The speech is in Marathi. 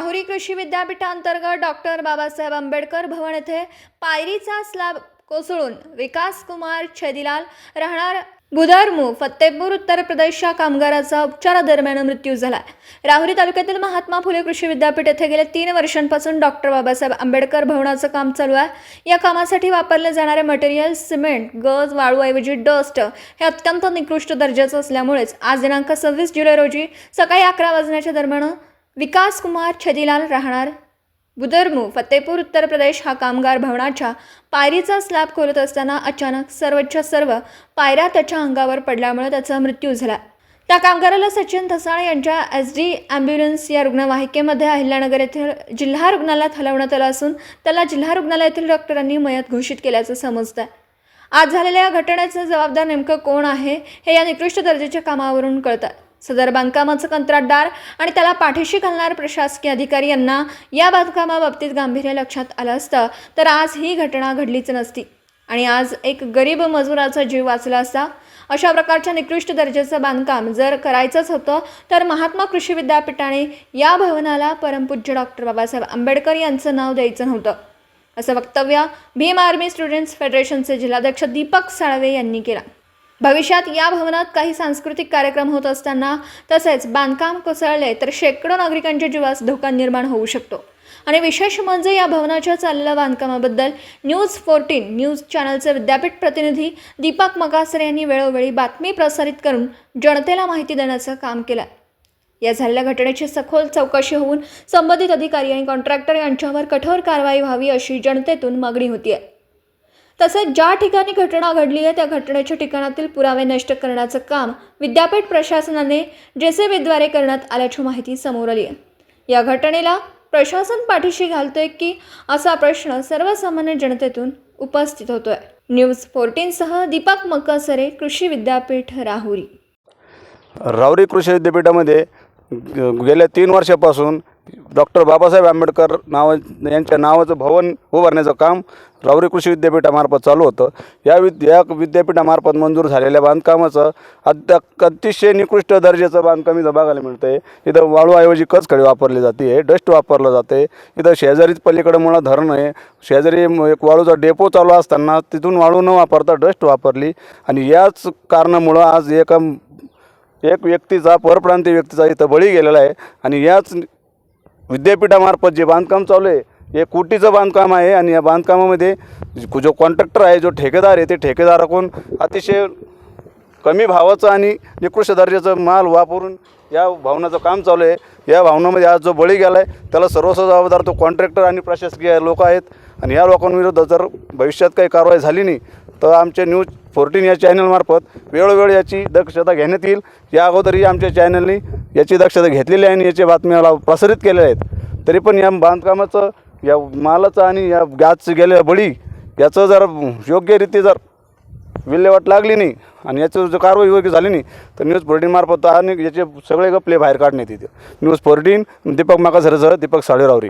कृषी विद्यापीठांतर्गत डॉक्टर बाबासाहेब आंबेडकर भवन येथे पायरीचा स्लॅब कोसळून विकास कुमार छेदीलाल राहणार बुधरमू फतेपूर उत्तर प्रदेशच्या कामगाराचा उपचारादरम्यान मृत्यू झाला राहुरी तालुक्यातील महात्मा फुले कृषी विद्यापीठ येथे गेल्या तीन वर्षांपासून डॉक्टर बाबासाहेब आंबेडकर भवनाचं काम चालू आहे. या कामासाठी वापरले जाणारे मटेरियल सिमेंट गज वाळूऐवजी डस्ट हे अत्यंत निकृष्ट दर्जाचं असल्यामुळेच आज दिनांक सव्वीस जुलै रोजी सकाळी अकरा वाजण्याच्या दरम्यान विकास कुमार छदिलाल राहणार. बुदरमू फतेपूर उत्तर प्रदेश हा कामगार भवनाच्या पायरीचा स्लॅब खोलत असताना अचानक सर्वच्या सर्व पायऱ्या त्याच्या अंगावर पडल्यामुळे त्याचा मृत्यू झाला. त्या कामगाराला सचिन धसाळ यांच्या एस डी ॲम्ब्युलन्स या रुग्णवाहिकेमध्ये अहिल्यानगर येथील जिल्हा रुग्णालयात हलवण्यात आलं असून त्याला जिल्हा रुग्णालयातील डॉक्टरांनी मयत घोषित केल्याचं समजतं आहे आज झालेल्या या घटनेचं जबाबदार नेमकं कोण आहे हे या निकृष्ट दर्जाच्या कामावरून कळतं. सदर बांधकामाचं कंत्राटदार आणि त्याला पाठीशी घालणार प्रशासकीय अधिकारी यांना या बांधकामाबाबतीत गांभीर्य लक्षात आलं असतं तर आज ही घटना घडलीच नसती. आणि आज एक गरीब मजुराचा जीव वाचला असता अशा प्रकारच्या निकृष्ट दर्जाचं बांधकाम जर करायचंच होतं तर महात्मा कृषी विद्यापीठाने या भवनाला परमपूज्य डॉक्टर बाबासाहेब आंबेडकर यांचं नाव द्यायचं नव्हतं. असं वक्तव्य भीम आर्मी स्टुडंट्स फेडरेशनचे जिल्हाध्यक्ष दीपक साळवे यांनी केला. भविष्यात या भवनात काही सांस्कृतिक कार्यक्रम होत असताना तसेच बांधकाम कोसळले तर शेकडो नागरिकांच्या जीवास धोका निर्माण होऊ शकतो. आणि विशेष म्हणजे या भवनाच्या चाललेल्या बांधकामाबद्दल न्यूज फोर्टीन न्यूज चॅनलचे विद्यापीठ प्रतिनिधी दीपक मगासरे यांनी वेळोवेळी बातमी प्रसारित करून जनतेला माहिती देण्याचं काम केलं या झालेल्या घटनेची सखोल चौकशी होऊन संबंधित अधिकारी आणि कॉन्ट्रॅक्टर यांच्यावर कठोर कारवाई व्हावी अशी जनतेतून मागणी होती आहे तसेच ज्या ठिकाणी घटना घडली आहे त्या घटनेच्या ठिकाणातील पुरावे नष्ट करण्याचं काम विद्यापीठ प्रशासनाने जेसेबीद्वारे करण्यात आल्याची माहिती समोर आली आहे. या घटनेला प्रशासन पाठीशी घालतोय की असा प्रश्न सर्वसामान्य जनतेतून उपस्थित होतोय. न्यूज फोर्टीनसह दीपक मकसरे कृषी विद्यापीठ राहुरी. राहुरी कृषी विद्यापीठामध्ये गेल्या तीन वर्षापासून डॉक्टर बाबासाहेब आंबेडकर नावा यांच्या नावाचं भवन उभारण्याचं काम रावरी कृषी विद्यापीठामार्फत चालू होतं. या विद या विद्यापीठामार्फत मंजूर झालेल्या बांधकामाचं अत्य अतिशय निकृष्ट दर्जाचं बांधकाम इथं बघायला मिळतं आहे इथं वाळूऐवजी कचखडी वापरली जाते आहे डस्ट वापरलं जाते. इथं शेजारीच पलीकडे मुळा धरण आहे. शेजारी एक वाळूचा डेपो चालू असताना तिथून वाळू न वापरता डस्ट वापरली. आणि याच कारणामुळं आज एका एक व्यक्तीचा परप्रांतीय व्यक्तीचा इथं बळी गेलेला आहे. आणि याच विद्यापीठामार्फत जे बांधकाम चालू आहे हे कोटीचं बांधकाम आहे आणि या बांधकामामध्ये जो कॉन्ट्रॅक्टर आहे जो ठेकेदार आहे ते ठेकेदाराकडून अतिशय कमी भावाचं आणि निकृष्ट दर्जाचं माल वापरून या भावनाचं काम चालू आहे. या भावनामध्ये आज जो बळी गेला आहे त्याला सर्वस्व जबाबदार तो कॉन्ट्रॅक्टर आणि प्रशासकीय लोक आहेत. आणि या लोकांविरुद्ध जर भविष्यात काही कारवाई झाली नाही तर आमच्या न्यूज फोर्टीन या चॅनलमार्फत वेळोवेळी याची दक्षता घेण्यात येईल. या अगोदरही आमच्या चॅनलनी याची दक्षता घेतलेली आहे आणि याच्या बातम्याला प्रसारित केलेल्या आहेत. तरी पण या बांधकामाचं या मालाचं आणि या गॅसचं गेलेल्या बळी याचं जर योग्यरीती जर विल्हेवाट लागली नाही आणि याचं जर कारवाई योग्य झाली नाही तर न्यूज फोर्टीनमार्फत आणि याचे सगळे गपले बाहेर काढण्यात येते न्यूज फोर्टीन दीपक माकासरसह दीपक साळेरावरी.